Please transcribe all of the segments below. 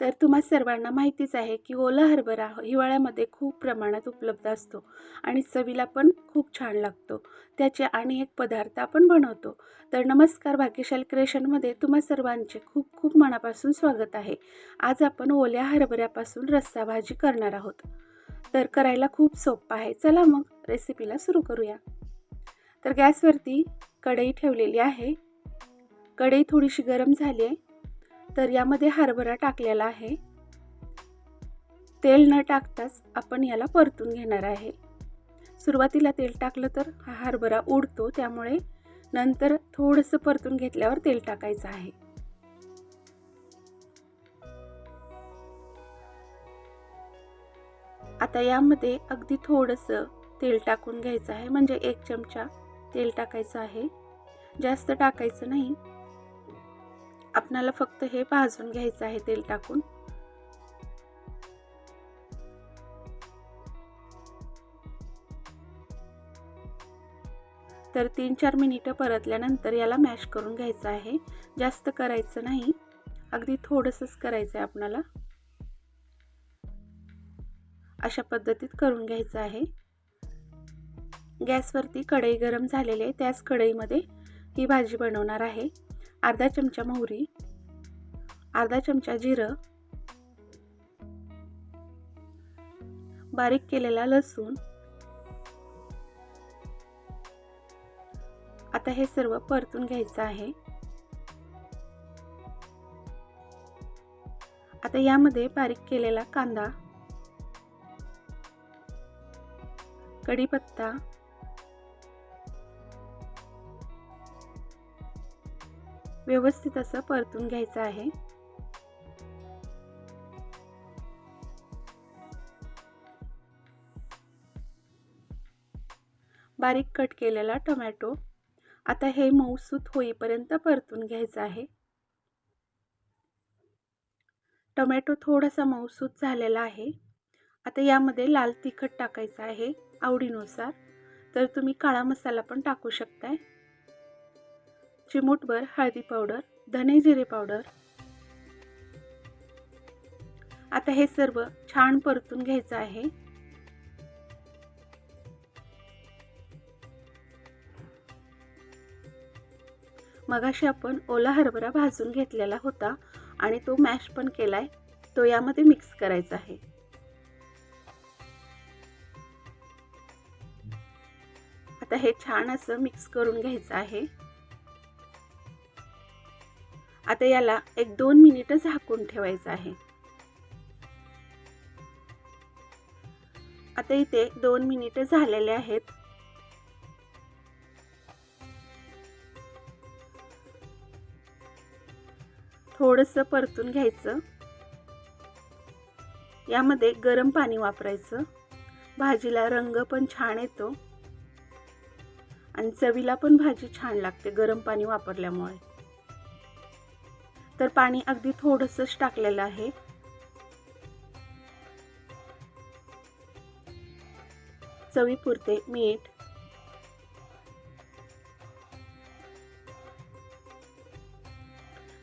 तर तुम्हा सर्वांना माहितीच आहे की ओला हरभरा हिवाळ्यामध्ये खूप प्रमाणात उपलब्ध असतो आणि चवीला पण खूप छान लागतो. त्याचे आणि एक पदार्थ आपण बनवतो. तर नमस्कार भाग्यशाल क्रिएशनमध्ये तुम्हा सर्वांचे खूप खूप मनापासून स्वागत आहे. आज आपण ओल्या हरभऱ्यापासून रस्सा भाजी करणार आहोत. तर करायला खूप सोपं आहे. चला मग रेसिपीला सुरू करूया. तर गॅसवरती कढई ठेवलेली आहे. कढई थोडीशी गरम झाली आहे. तर यामध्ये हरभरा टाकलेला आहे. तेल न टाकताच आपण याला परतून घेणार आहे. सुरुवातीला तेल टाकलं तर हा हरभरा उडतो त्यामुळे नंतर थोडंसं परतून घेतल्यावर तेल टाकायचं आहे. आता यामध्ये अगदी थोडंसं तेल टाकून घ्यायचं आहे म्हणजे एक चमचा तेल टाकायचं आहे. जास्त टाकायचं नाही आपणाला फक्त हे भाजून घ्यायचं आहे तेल टाकून. तर तीन चार मिनिटं परतल्यानंतर याला मॅश करून घ्यायचं आहे. जास्त करायचं नाही. अगदी थोडंसंच करायचं आहे आपणाला. अशा पद्धतीत करून घ्यायचं आहे. गॅसवरती कढई गरम झालेली आहे. त्याच कढईमध्ये ही भाजी बनवणार आहे. अर्धा चमचा मोहरी अर्धा चमचा जिरं बारीक केलेला लसूण. आता हे सर्व परतून घ्यायचं आहे. आता यामध्ये बारीक केलेला कांदा कढीपत्ता व्यवस्थित असं परतून घ्यायचं आहे. बारीक कट केलेला टोमॅटो आता हे मऊसूत होईपर्यंत परतून घ्यायचं आहे. टोमॅटो थोडासा मऊसूत झालेला आहे. आता यामध्ये लाल तिखट टाकायचं आहे आवडीनुसार. तर तुम्ही काळा मसाला पण टाकू शकताय. चिमूटभर हळदी पावडर धने जिरे पावडर. आता हे सर्व छान परतून घ्यायचं आहे. मगाशी आपण ओला हरभरा भाजून घेतलेला होता आणि तो मॅश पण केलाय तो यामध्ये मिक्स करायचा आहे. आता हे छान असं मिक्स करून घ्यायचं आहे. आता याला एक दोन मिनिटं झाकून ठेवायचं आहे. आता इथे दोन मिनिटं झालेले आहेत. थोडंसं परतून घ्यायचं. यामध्ये गरम पाणी वापरायचं. भाजीला रंग पण छान येतो. आणि चवीला पण भाजी छान लागते गरम पाणी वापरल्यामुळे. तर पाणी अगदी थोडंसंच टाकलेलं आहे. चवीपुरते मीठ.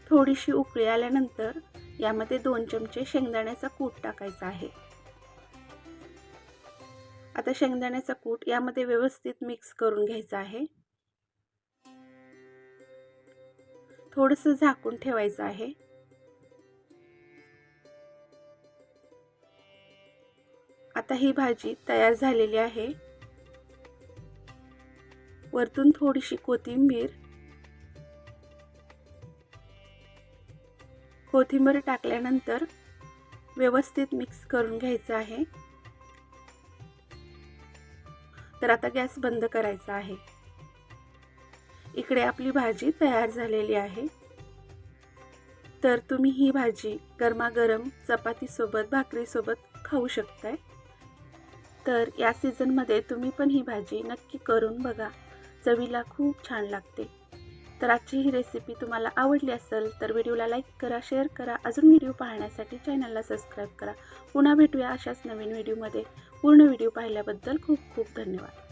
थोडीशी उकळी आल्यानंतर यामध्ये दोन चमचे शेंगदाण्याचा कूट टाकायचा आहे. आता शेंगदाण्याचा कूट यामध्ये व्यवस्थित मिक्स करून घ्यायचा आहे. थोडंसं झाकून ठेवायचं आहे. आता ही भाजी तयार झालेली आहे. वरतून थोडीशी कोथिंबीर. कोथिंबीर टाकल्यानंतर व्यवस्थित मिक्स करून घ्यायचं आहे. तर आता गॅस बंद करायचा आहे. इकडे आपली भाजी तयार झालेली आहे. तर तुम्ही ही भाजी गरमागरम चपातीसोबत भाकरीसोबत खाऊ शकताय. तर या सीझनमध्ये तुम्ही पण ही भाजी नक्की करून बघा. चवीला खूप छान लागते. तर आजची ही रेसिपी तुम्हाला आवडली असेल तर व्हिडिओला लाईक करा शेअर करा. अजून व्हिडिओ पाहण्यासाठी चॅनलला सबस्क्राईब करा. पुन्हा भेटूया अशाच नवीन व्हिडिओमध्ये पूर्ण व्हिडिओ पाहिल्याबद्दल खूप खूप धन्यवाद.